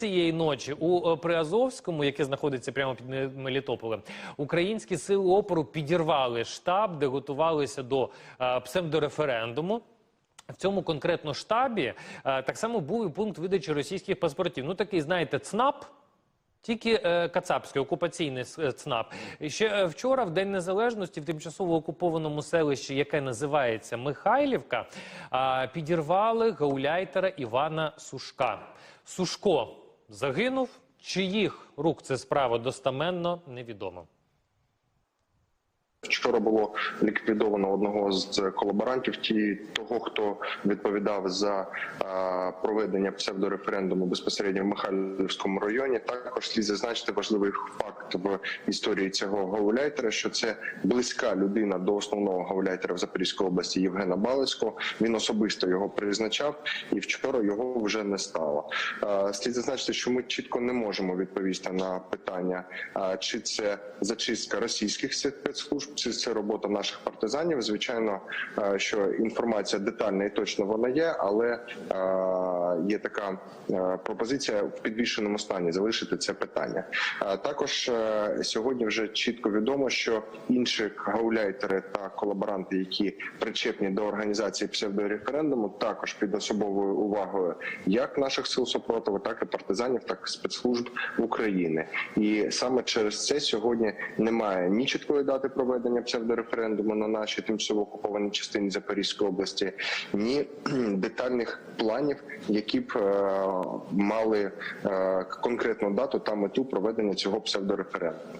Цієї ночі у е, Приазовському, яке знаходиться прямо під Мелітополем, українські сили опору підірвали штаб, де готувалися до е, псевдореферендуму. В цьому конкретно штабі е, так само був і пункт видачі російських паспортів. Ну такий, знаєте, ЦНАП. Тільки е, кацапський окупаційний ЦНАП. Ще вчора, в День Незалежності, в тимчасово окупованому селищі, яке називається Михайлівка, е, підірвали гауляйтера Івана Сушка. Сушко загинув. Чиїх рук це справа достаменно невідомо. Вчора було ліквідовано одного з колаборантів, ті того, хто відповідав за проведення псевдореферендуму безпосередньо в Михайлівському районі. Також слід зазначити важливий факт в історії цього гауляйтера, що це близька людина до основного гауляйтера в Запорізькій області Євгена Балицького. Він особисто його призначав, і вчора його вже не стало. Слід зазначити, що ми чітко не можемо відповісти на питання, чи це зачистка російських спецслужб, чи це робота наших партизанів. Звичайно, е, що інформація детальна і точно вона є, але е, є така е, пропозиція в підвішеному стані залишити це питання. Також е, сьогодні вже чітко відомо, що інші гауляйтери та колаборанти, які причепні до організації псевдореферендуму, також під особовою увагою як наших сил супротиву, так і партизанів, так і спецслужб України. І саме через це сьогодні немає ні чіткої дати проведення псевдореферендуму на нашій тимчасово окупованій частині Запорізької області, ні детальних планів, які б е, мали е, конкретну дату та мету проведення цього псевдореферендуму.